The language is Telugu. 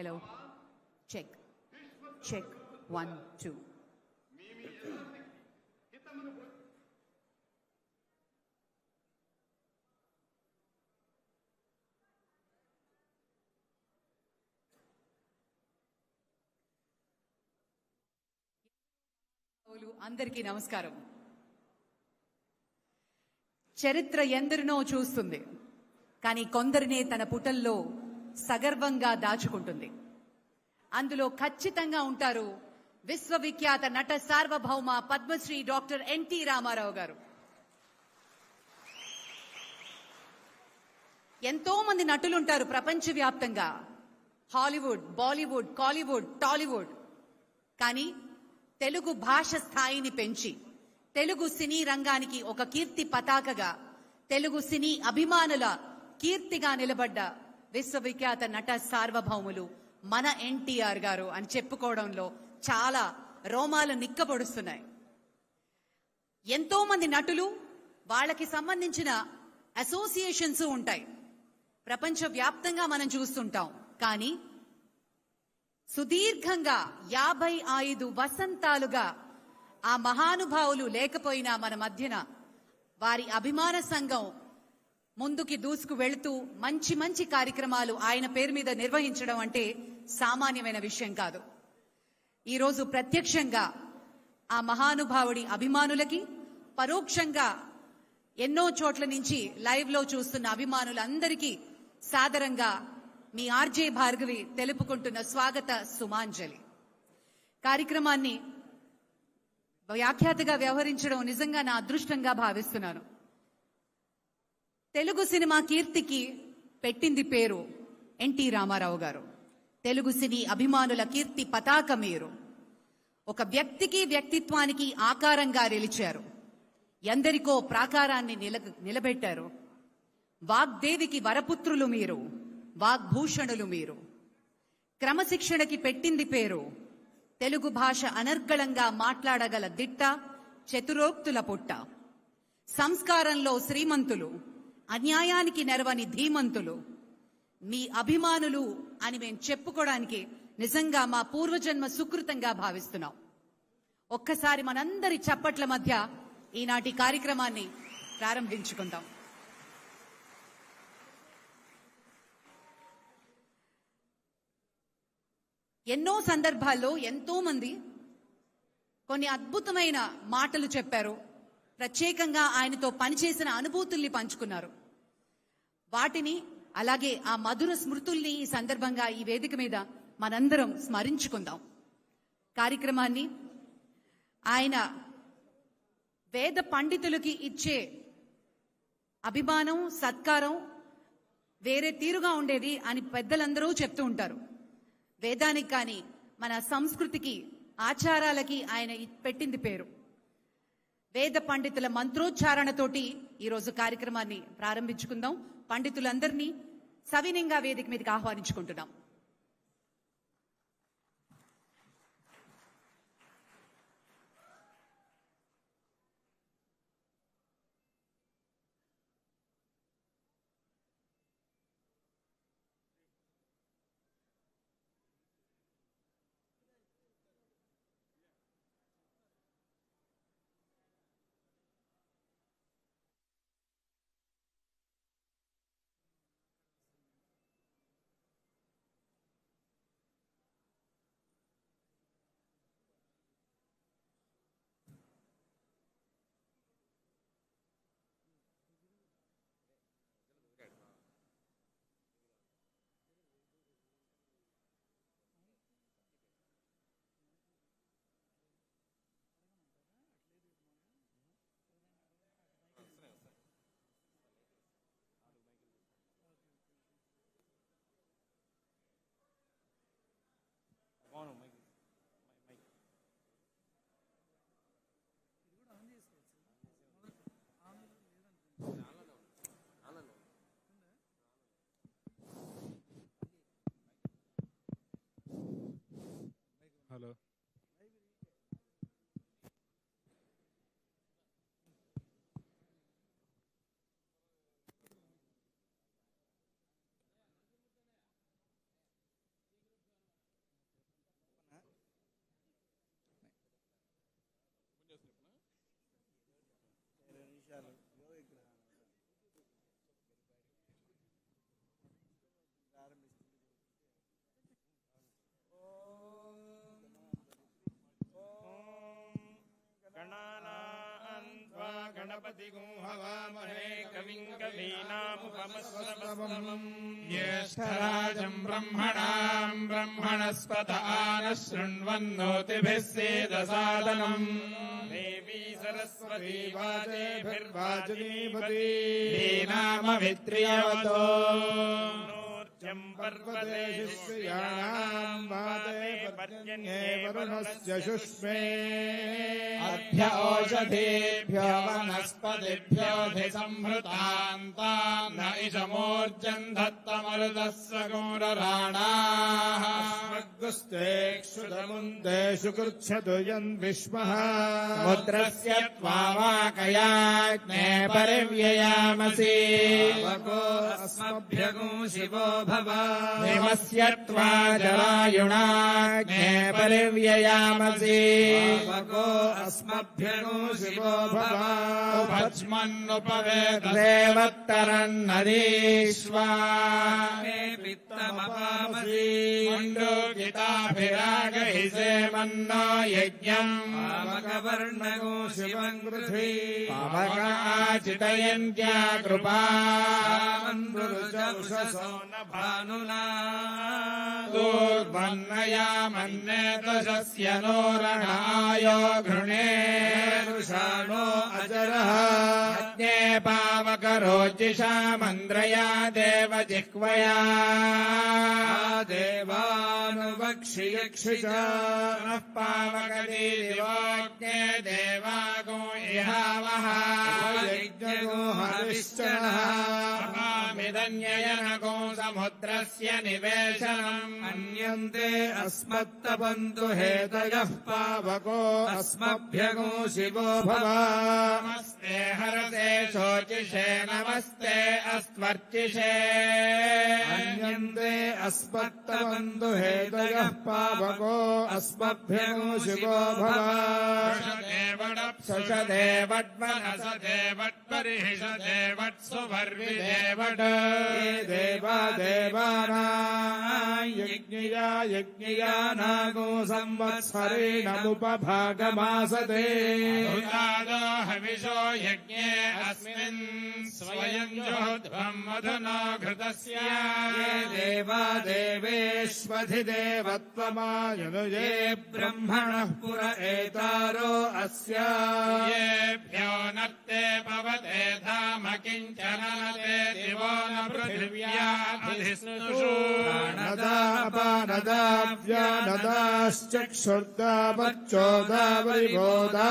Hello check check one two అందరికీ నమస్కారం. చరిత్ర ఎందరినో చూస్తుంది కానీ కొందరినే తన పుటల్లో సగర్వంగా దాచుకుంటుంది. అందులో ఖచ్చితంగా ఉంటారు విశ్వవిఖ్యాత నట సార్వభౌమ పద్మశ్రీ డాక్టర్ ఎన్టీ రామారావు గారు. ఎంతో మంది నటులుంటారు ప్రపంచవ్యాప్తంగా. Hollywood Bollywood Kollywood Tollywood. కానీ తెలుగు భాష స్థాయిని పెంచి తెలుగు సినీ రంగానికి ఒక కీర్తి పతాకగా తెలుగు సినీ అభిమానుల కీర్తిగా నిలబడ్డ విశ్వవిఖ్యాత నట సార్వభౌములు మన ఎన్టీఆర్ గారు అని చెప్పుకోవడంలో చాలా రోమాలు నిక్కబొడుస్తున్నాయి. ఎంతో మంది నటులు వాళ్ళకి సంబంధించిన అసోసియేషన్స్ ఉంటాయి. ప్రపంచవ్యాప్తంగా మనం చూస్తుంటాం. కానీ సుదీర్ఘంగా యాభై ఐదు వసంతాలుగా ఆ మహానుభావులు లేకపోయినా మన మధ్యన వారి అభిమాన సంఘం ముందుకి దూసుకు వెళుతూ మంచి మంచి కార్యక్రమాలు ఆయన పేరు మీద నిర్వహించడం అంటే సామాన్యమైన విషయం కాదు. ఈరోజు ప్రత్యక్షంగా ఆ మహానుభావుడి అభిమానులకి పరోక్షంగా ఎన్నో చోట్ల నుంచి లైవ్లో చూస్తున్న అభిమానులందరికీ సాదరంగా మీ ఆర్జే భార్గవి తెలుపుకుంటున్న స్వాగత సుమాంజలి. కార్యక్రమాన్ని వ్యాఖ్యాతగా వ్యవహరించడం నిజంగా నా అదృష్టంగా భావిస్తున్నాను. తెలుగు సినిమా కీర్తికి పెట్టింది పేరు ఎన్టీ రామారావు గారు. తెలుగు సినీ అభిమానుల కీర్తి పతాక మీరు. ఒక వ్యక్తికి వ్యక్తిత్వానికి ఆకారంగా నిలిచారు. ఎందరికో ప్రాకారాన్ని నిల నిలబెట్టారు. వాగ్దేవికి వరపుత్రులు మీరు వాగ్భూషణులు మీరు. క్రమశిక్షణకి పెట్టింది పేరు తెలుగు భాష అనర్గళంగా మాట్లాడగల దిట్ట చతురోక్తుల పుట్ట. సంస్కారంలో శ్రీమంతులు అన్యాయానికి నెరవని ధీమంతులు. మీ అభిమానులు అని మేము చెప్పుకోవడానికి నిజంగా మా పూర్వజన్మ సుకృతంగా భావిస్తున్నాం. ఒక్కసారి మనందరి చప్పట్ల మధ్య ఈనాటి కార్యక్రమాన్ని ప్రారంభించుకుందాం. ఎన్నో సందర్భాల్లో ఎంతో మంది కొన్ని అద్భుతమైన మాటలు చెప్పారు. ప్రత్యేకంగా ఆయనతో పనిచేసిన అనుభూతుల్ని పంచుకున్నారు. వాటిని అలాగే ఆ మధుర స్మృతుల్ని ఈ సందర్భంగా ఈ వేదిక మీద మనందరం స్మరించుకుందాం. కార్యక్రమాన్ని ఆయన వేద పండితులకి ఇచ్చే అభిమానం సత్కారం వేరే తీరుగా ఉండేది అని పెద్దలందరూ చెప్తూ ఉంటారు. వేదానికి కానీ మన సంస్కృతికి ఆచారాలకి ఆయన పెట్టింది పేరు. వేద పండితుల మంత్రోచ్చారణతోటి ఈరోజు కార్యక్రమాన్ని ప్రారంభించుకుందాం. పండితులందరినీ సవినంగా వేదిక మీదకి ఆహ్వానించుకుంటున్నాం. हवामहे कविम् कवीनामुपमस्वमम् ज्येष्ठराजम् ब्रह्मणाम् ब्रह्मणस्पत आनः शृण्वन्नोतिभिः सेदसादनम् देवी सरस्वती वाजेभिर्वाजनीपती नामवित्रियवतो नोर्जम् पर्वते शिष्याणाम् वादे पर्जन्ये वरुणस्य शुष्मे। अभ्य ओषधेभ्यो वनस्पतिभ्योऽधिसंहृतान्ताम् न इषमोर्जम् दत्तमरुतस्य गौरराणाः स्वर्गस्तेक्षुतमुन्देषु कृच्छतु यन् विश्वः मुद्रस्य त्वावाकयाज्ञे परिव्ययामसि। अस्मभ्यगो शिवो भव। स्य त्वा जरायुणा केवले व्ययामसिकोऽस्मभ्यो शिवो भवाक्ष्मन्नुपवे देवत्तरन्नश्वा भिरागहि सेमन्ना यज्ञम्। पामकवर्णगो शिवम् पृथ्वी। पामकाचितयन्त्या कृपा। न भानुना। न्नया मन्ये दशस्य नो रणायो घृणेशानो अचरः ये पावकरोचिषा मन्द्रया देवजिह्या देवानुवक्षि यक्षिषा न पावकरीवाक्ये देवागो इहावः जग्दयो हरिष्टः मिदन्ययनको समुद्रस्य निवेशनम्। अन्यन्ते अस्मत्तपन्तु हेतयः पावको अस्मभ्यगो शिवो भव। नमस्ते हरते शोचिषे नमस्ते अस्त्वर्चिषे अन्यन्ते अस्मत्तपन्तु हेतयः पावको अस्मभ्यगो शिवो भव। यज्ञया यज्ञया नागो संवत्सरेणमुपभागमासते हविषो यज्ञे अस्मिन् स्वयं जोध्वम् मधुना घृतस्य देवा देवेष्वधिदेवत्वमायनुजे ब्रह्मणः पुर एतारो अस्य। येभ्यो ते भवते धाम किञ्चन ले शिवो न्याधिस्तु नदापदाभ्या ददाश्चक्षुर्दावच्चोद वैगोदा